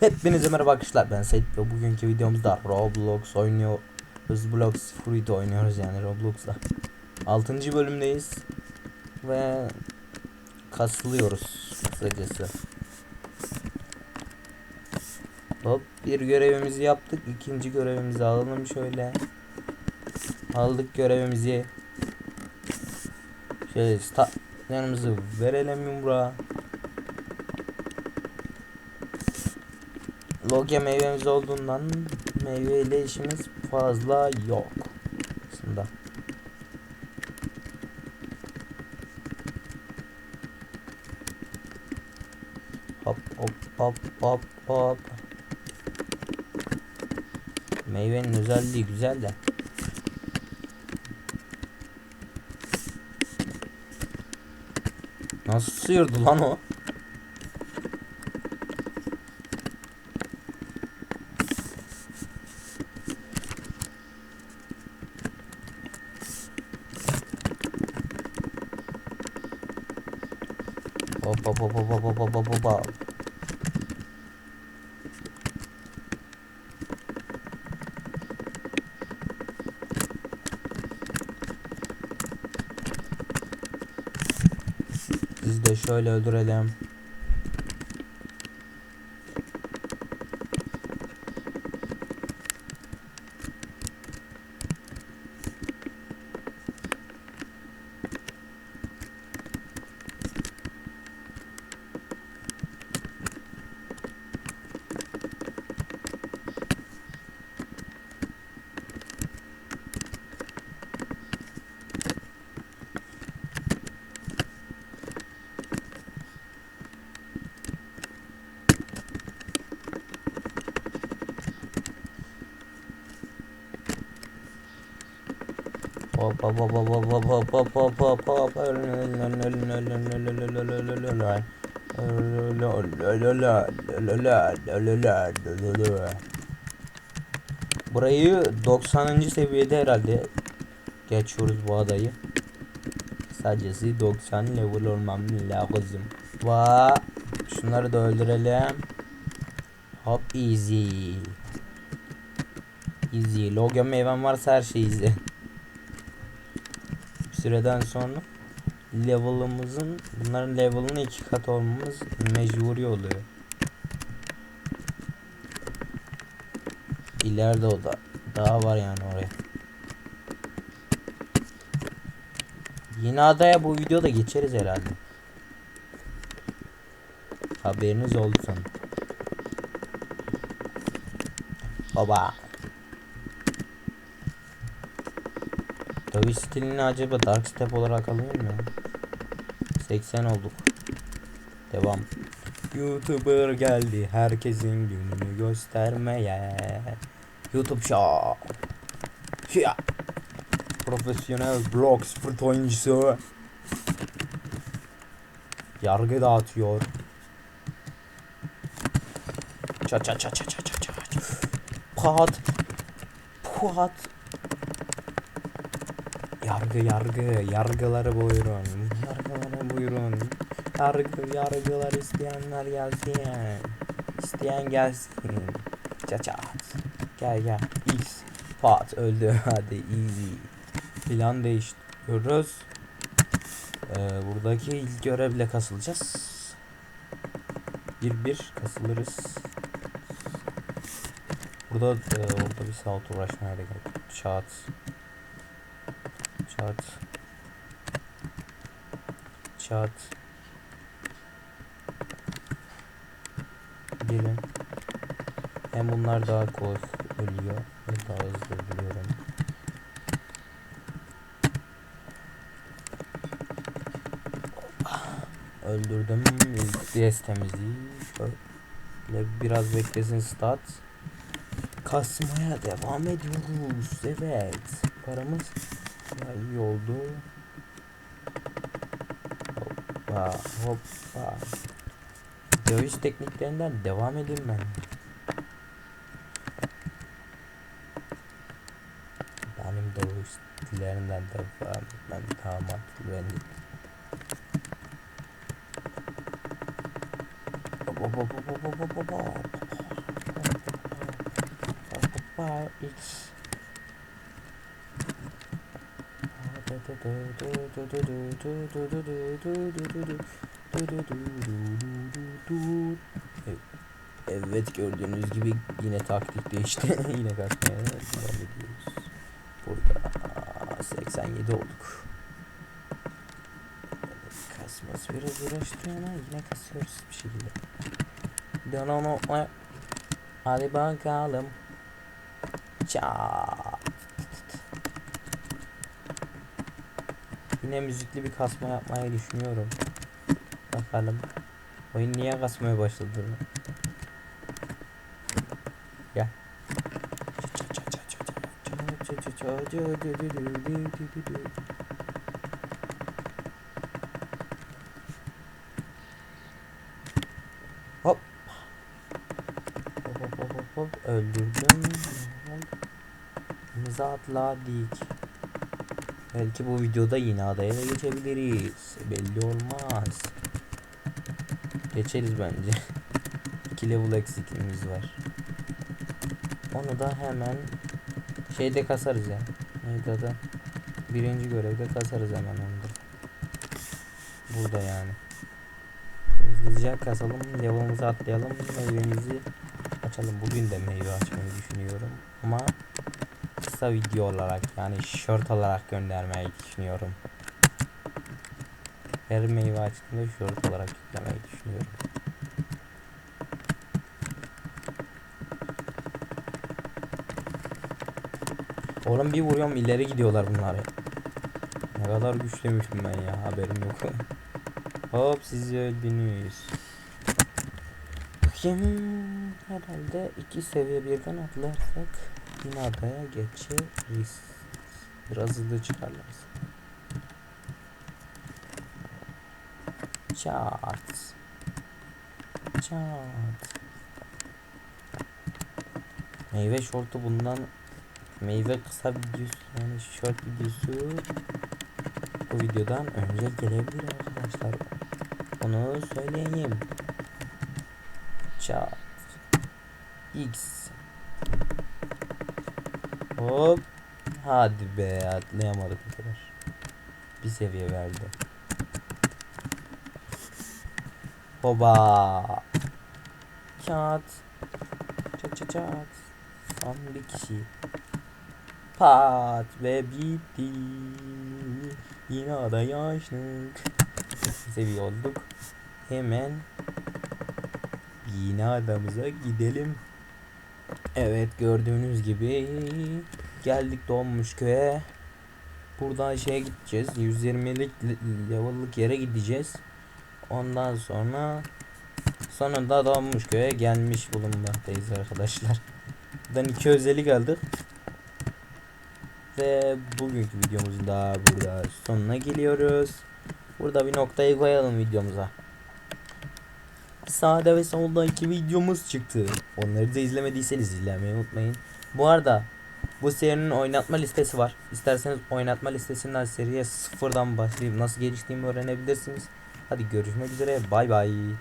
Hepinize merhaba arkadaşlar ben Sait ve bugünkü videomuzda Roblox oynuyor Roblox Fruit oynuyoruz yani Roblox'ta 6. bölümdeyiz Ve Kasılıyoruz kısacası. Hop bir görevimizi yaptık ikinci görevimizi alalım şöyle. Aldık görevimizi. Şöyle yanımızı verelim yumruğa Logya meyvemiz olduğundan meyve ile işimiz fazla yok aslında. Hop hop hop hop hop. Meyvenin özelliği güzel de. Nasıl sıyırdı lan o? Hoppa. Biz de şöyle öldürelim. Ölün ölün ölün ölün ölün ölün Burayı 90. seviyede herhalde geçiyoruz bu adayı. Sadece 90 level olmam lazım. Va şunları da öldürelim. Hop easy. Easy. Logo meyvem varsa her şey easy. Süreden sonra level'ımızın bunların level'ının iki kat olmamız mecburi oluyor. İleride o da daha var yani oraya. Yine adaya bu videoda geçeriz herhalde. Haberiniz olsun. Baba. Dövüş stilini acaba Dark Step olarak alayım mı? 80 olduk. Devam. YouTuber geldi herkesin gününü göstermeye. YouTube Show. Ya. Profesyonel blog sport oyuncusu. Yargı dağıtıyor. Ça ça ça ça ça ça ça. Pat. Pat. Yargı yargı yargıları buyurun. Yargıları buyurun. Yargı yargılar isteyenler gelsin. İsteyen gelsin. Çaçat. Gel gel. X. Pat öldü. Hadi easy. Plan değiştiriyoruz. Ee, buradaki ilk görevle kasılacağız. Bir bir kasılırız. Burada e, orada bir saat uğraşmaya da gerek. Çat. Çat. Çat. Gelin. Hem bunlar daha kolay ölüyor. Hem daha hızlı ölüyorum. Öldürdüm. İlk destemizi. Şöyle biraz beklesin stat. Kasmaya devam ediyoruz. Evet. Paramız ya iyi oldu. Hoppa hoppa. Dövüş tekniklerinden devam edeyim ben. Benim dövüş stillerinden devam etmem daha mantıklı benim. Hop hop hop hop hop hop hop hop. X Evet gördüğünüz gibi yine taktik değişti. yine kasmaya devam ediyoruz. Burada 87 olduk. Kasması biraz uğraştırıyor ama yine kasıyoruz bir şekilde. Don't know. Hadi bakalım. Çat. Yine müzikli bir kasma yapmayı düşünüyorum. Bakalım. Oyun niye kasmaya başladı? Gel. Hop. Hop hop hop hop hop öldürdüm. Denize atladık. Belki bu videoda yine adaya da geçebiliriz. Belli olmaz. Geçeriz bence. 2 level eksikliğimiz var. Onu da hemen şeyde kasarız ya. Neydi adı? Birinci görevde kasarız hemen onu da. Burada yani. Hızlıca kasalım, level'ımızı atlayalım, meyvemizi açalım. Bugün de meyve açmayı düşünüyorum. Kısa video olarak yani short olarak göndermeyi düşünüyorum. Her meyve açtığımda short olarak yüklemeyi düşünüyorum. Oğlum bir vuruyorum ileri gidiyorlar bunlar ya. Ne kadar güçlüymüşüm ben ya haberim yok. Hop sizi öldünüz. Bakayım herhalde iki seviye birden atlarsak yine adaya geçeriz. Biraz hızlı çıkarlarız. Çat. Çat. Meyve şortu bundan meyve kısa videosu yani short videosu bu videodan önce gelebilir arkadaşlar. Onu söyleyeyim. Çat. X. Hop. Hadi be atlayamadık bu kadar. Bir seviye verdi. Hoba. Çat. Çat çat çat. Son bir kişi. Pat ve bitti. Yine ada yaşlık. Seviye olduk. Hemen yine adamıza gidelim. Evet gördüğünüz gibi geldik donmuş köye. Buradan şeye gideceğiz. 120'lik le- level'lık yere gideceğiz. Ondan sonra sonunda donmuş köye gelmiş bulunmaktayız arkadaşlar. Buradan iki özellik aldık. Ve bugünkü videomuzun da burada sonuna geliyoruz. Burada bir noktayı koyalım videomuza. Sağda ve solda iki videomuz çıktı. Onları da izlemediyseniz izlemeyi unutmayın. Bu arada bu serinin oynatma listesi var. İsterseniz oynatma listesinden seriye sıfırdan başlayıp nasıl geliştiğimi öğrenebilirsiniz. Hadi görüşmek üzere. Bay bay.